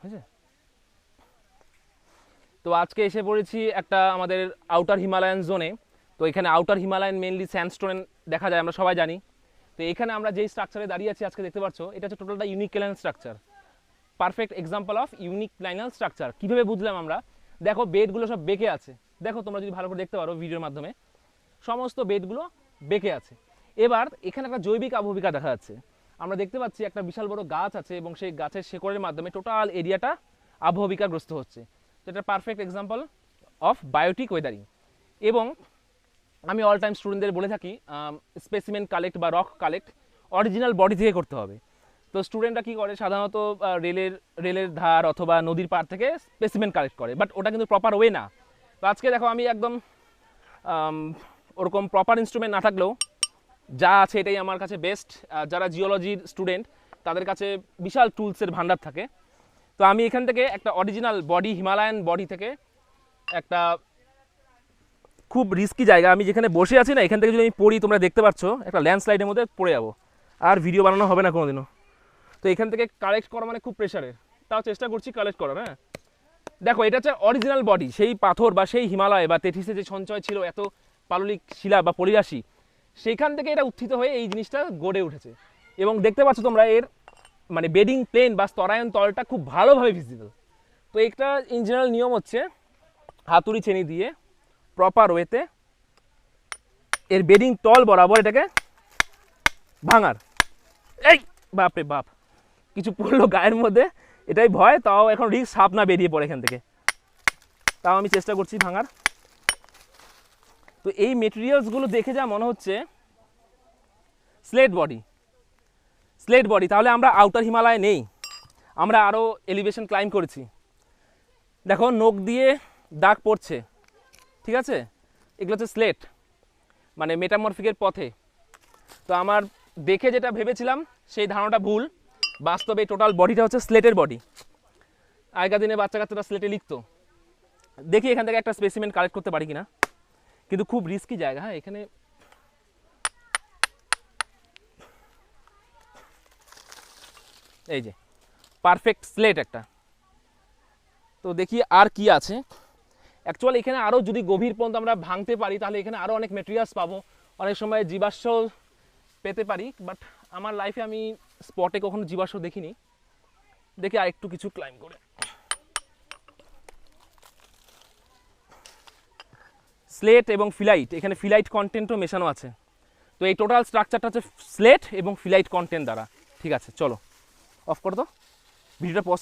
হয়েছে? তো আজকে এসে পড়েছি একটা আমাদের আউটার হিমালয়ান জোনে তো এখানে আউটার হিমালয়ান মেনলি স্যান্ডস্টোন দেখা যায়, আমরা সবাই জানি। তো এখানে আমরা যেই স্ট্রাকচারে দাঁড়িয়ে আছি আজকে দেখতে পাচ্ছ, এটা হচ্ছে টোটালটা unique clinal structure perfect example of unique clinal structure কীভাবে বুঝলাম আমরা? দেখো বেডগুলো সব বেঁকে আছে। দেখো, তোমরা যদি ভালো করে দেখতে পারো ভিডিওর মাধ্যমে। সমস্ত বেডগুলো বেঁকে আছে। এবার এখানে একটা জৈবিক আবহবিকা দেখা যাচ্ছে। আমরা দেখতে পাচ্ছি একটা বিশাল বড় গাছ আছে এবং সেই গাছের শেকড়ের মাধ্যমে টোটাল এরিয়াটা আবহবিকাগ্রস্ত হচ্ছে। এটা perfect example of biotic weathering এবং আমি অল টাইম স্টুডেন্টদের বলে থাকি স্পেসিমেন কালেক্ট বা রক কালেক্ট অরিজিনাল বডি থেকে করতে হবে। তো স্টুডেন্টরা কী করে? সাধারণত রেলের রেলের ধার অথবা নদীর পাড় থেকে স্পেসিমেন কালেক্ট করে বাট ওটা কিন্তু প্রপার ওয়ে না। তো আজকে দেখো আমি একদম ওরকম প্রপার ইনস্ট্রুমেন্ট না থাকলেও যা আছে এটাই আমার কাছে বেস্ট যারা জিওলজির স্টুডেন্ট তাদের কাছে বিশাল টুলসের ভান্ডার থাকে। তো আমি এখান থেকে একটা অরিজিনাল বডি হিমালয়ান বডি থেকে একটা খুব রিস্কি জায়গা। আমি যেখানে বসে আছি না, এখান থেকে যদি আমি পড়ি, তোমরা দেখতে পাচ্ছ, একটা ল্যান্ডস্লাইডের মধ্যে পড়ে যাব। আর ভিডিও বানানো হবে না কোনোদিনও। তো এখান থেকে কালেক্ট করা মানে খুব প্রেশারের তাও চেষ্টা করছি কালেক্ট করার হ্যাঁ? দেখো, এটা হচ্ছে অরিজিনাল বডি সেই পাথর বা সেই হিমালয় বা তেথিসে যে সঞ্চয় ছিল, এত পাললিক শিলা বা পলিরাশি সেইখান থেকে এটা উত্থিত হয়ে এই জিনিসটা গড়ে উঠেছে। এবং দেখতে পাচ্ছ তোমরা এর মানে বেডিং প্লেন বা স্তরায়ন তলটা খুব ভালোভাবে ভিজিবল তো একটা ইন জেনারেল নিয়ম হচ্ছে হাতুড়ি চেনি দিয়ে প্রপার ওয়েতে এর বেডিং তল বরাবর এটাকে ভাঙার। এই, বাপরে বাপ। কিছু পড়ল গায়ের মধ্যে, এটাই ভয়, তাও এখন রিস্ক সাপ না বেরিয়ে পড়ে এখান থেকে। তাও আমি চেষ্টা করছি ভাঙার। তো এই মেটেরিয়ালসগুলো দেখে যা মনে হচ্ছে স্লেট বডি স্লেট বডি তাহলে আমরা আউটার হিমালয় নেই। আমরা আরও এলিভেশন ক্লাইম করেছি। দেখো, নখ দিয়ে দাগ পড়ছে, ঠিক আছে? এগুলো হচ্ছে স্লেট মানে মেটামরফিকের পথে। তো আমার দেখে যেটা ভেবেছিলাম, সেই ধারণাটা ভুল। বাস্তবে টোটাল বডিটা হচ্ছে স্লেটের বডি আগেকার দিনে বাচ্চা কাচ্চারা স্লেটে লিখতো। দেখি এখান থেকে একটা স্পেসিমেন্ট কালেক্ট করতে পারি কিনা। কিন্তু খুব রিস্কি জায়গা হ্যাঁ এখানে এই যে পারফেক্ট স্লেট একটা। তো দেখি আর কি আছে। অ্যাকচুয়ালি এখানে আরও যদি গভীর পর্যন্ত আমরা ভাঙতে পারি, তাহলে এখানে আরও অনেক মেটেরিয়ালস পাবো। অনেক সময় জীবাশ্ম পেতে পারি বাট আমার লাইফে আমি স্পটে কখনো জীবাশ্ম দেখিনি। দেখি আর একটু কিছু ক্লাইম করে। স্লেট এবং ফিলাইট এখানে ফিলাইট কন্টেন্টও মেশানো আছে। তো এই টোটাল স্ট্রাকচারটা হচ্ছে স্লেট এবং ফিলাইট কন্টেন্ট দ্বারা। ঠিক আছে, চলো। অফ করো তো ভিডিওটা পজ